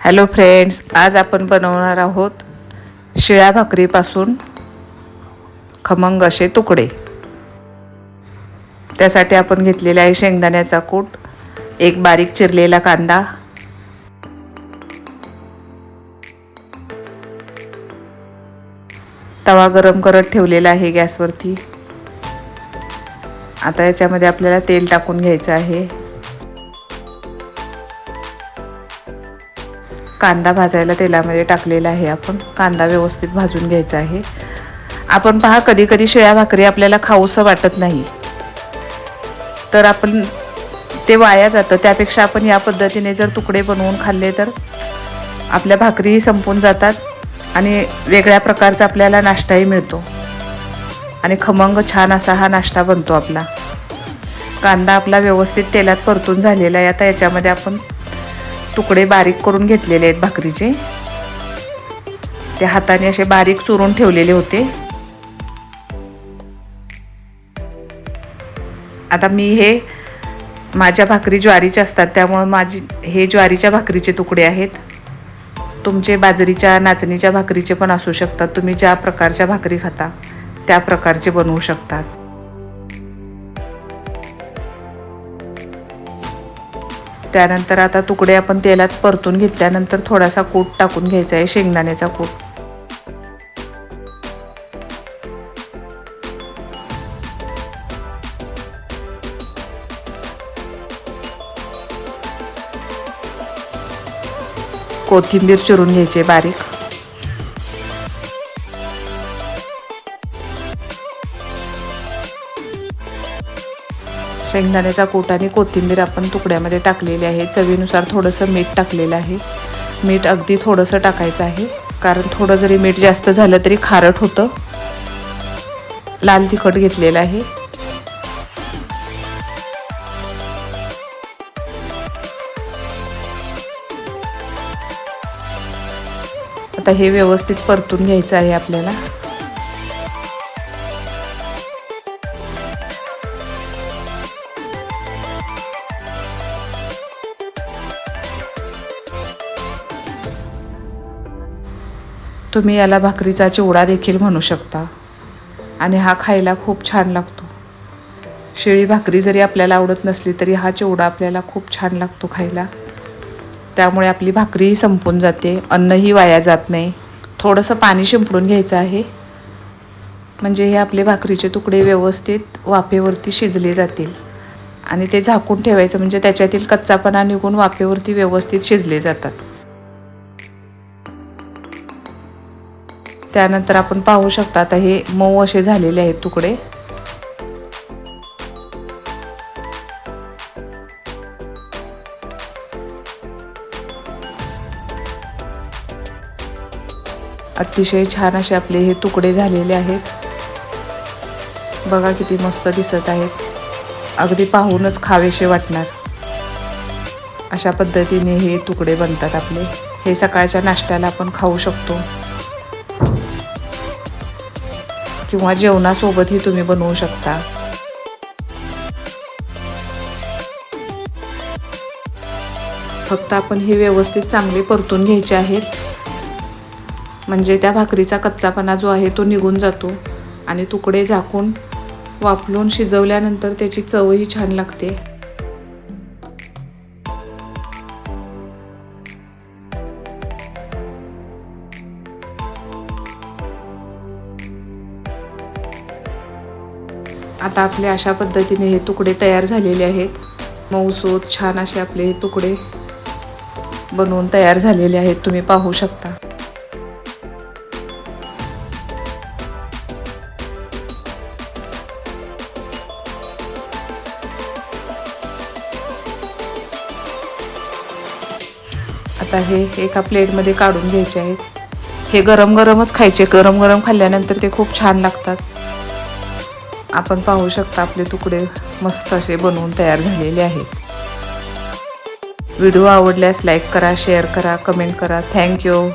Hello friends आज आपण बनवणार आहोत शिळ्या भाकरीपासून खमंग असे तुकडे. त्यासाठी आपण घेतलेला आहे शेंगदाण्याचा कूट एक बारीक चिरलेला कांदा. तवा गरम करत ठेवलेला आहे गॅसवरती. आता याच्यामध्ये आपल्याला तेल टाकून घ्यायचं आहे. कांदा भाजायला तेलामध्ये टाकलेला आहे आपण. कांदा व्यवस्थित भाजून घ्यायचा आहे. आपण पहा कधी कधी शिळ्या भाकरी आपल्याला खाऊसं वाटत नाही. तर आपण ते वाया जातं. त्यापेक्षा आपण या पद्धतीने जर तुकडे बनवून खाल्ले तर आपल्या भाकरीही संपून जातात आणि वेगळ्या प्रकारचा आपल्याला नाश्ताही मिळतो. आणि खमंग छान असा हा नाश्ता बनतो आपला. कांदा आपला व्यवस्थित तेलात परतून झालेला आहे. आता याच्यामध्ये आपण तुकडे बारीक करून घेतलेले आहेत भाकरीचे. ते हाताने असे बारीक चुरून ठेवलेले होते. आता मी हे माझ्या भाकरी ज्वारीच्या असतात त्यामुळं माझी हे ज्वारीच्या भाकरीचे तुकडे आहेत. तुमचे बाजरीच्या नाचणीच्या भाकरीचे पण असू शकतात. तुम्ही ज्या प्रकारच्या भाकरी खाता त्या प्रकारचे बनवू शकतात. त्यानंतर आता तुकडे आपण तेलात परतून घेतल्यानंतर थोडासा कूट टाकून घ्यायचा आहे शेंगदाण्याचा कूट. कोथिंबीर चिरून घ्यायची बारीक. शेंगदाण्याचा कोट आणि कोथिंबीर आपण तुकड्यामध्ये टाकलेली आहे. चवीनुसार थोडंसं मीठ टाकलेलं आहे. मीठ अगदी थोडंसं टाकायचं आहे. कारण थोडं जरी मीठ जास्त झालं तरी खारट होतं. लाल तिखट घेतलेलं आहे. आता हे व्यवस्थित परतून घ्यायचं आहे आपल्याला. तुम्ही याला भाकरीचा चिवडा देखील म्हणू शकता. आणि हा खायला खूप छान लागतो. शिळी भाकरी जरी आपल्याला आवडत नसली तरी हा चिवडा आपल्याला खूप छान लागतो खायला. त्यामुळे आपली भाकरीही संपून जाते. अन्नही वाया जात नाही. थोडंसं पाणी शिंपडून घ्यायचं आहे. म्हणजे हे आपले भाकरीचे तुकडे व्यवस्थित वाफेवरती शिजले जातील. आणि ते झाकून ठेवायचं म्हणजे त्याच्यातील कच्चापणा निघून वाफेवरती व्यवस्थित शिजले जातात. त्यानंतर आपण पाहू शकता आता हे मऊ असे झालेले आहेत तुकडे. अतिशय छान असे आपले हे तुकडे झालेले आहेत. बघा किती मस्त दिसत आहेत. अगदी पाहूनच खावेसे वाटणार. अशा पद्धतीने हे तुकडे बनतात आपले. हे सकाळच्या नाश्त्याला आपण खाऊ शकतो. किंवा जेवणासोबतही तुम्ही बनवू शकता. फक्त आपण हे व्यवस्थित चांगले परतून घ्यायचे आहेत. म्हणजे त्या भाकरीचा कच्चापणा जो आहे तो निघून जातो आणि तुकडे झाकून वाफलून शिजवल्यानंतर त्याची चवही छान लागते. आता आपले अशा पद्धतीने हे तुकडे तयार झालेले आहेत. मऊसूत छान असे आपले हे तुकडे बनवून तयार झालेले आहेत. तुम्ही पाहू शकता. आता हे एका प्लेटमध्ये काढून घ्यायचे आहेत. हे गरम गरमच खायचे. गरम गरम खाल्ल्यानंतर ते खूप छान लागतात. आपण पाहू शकता आपले तुकडे मस्त असे बनवून तयार झालेले आहेत. व्हिडिओ आवडल्यास लाईक करा शेअर करा कमेंट करा. थँक्यू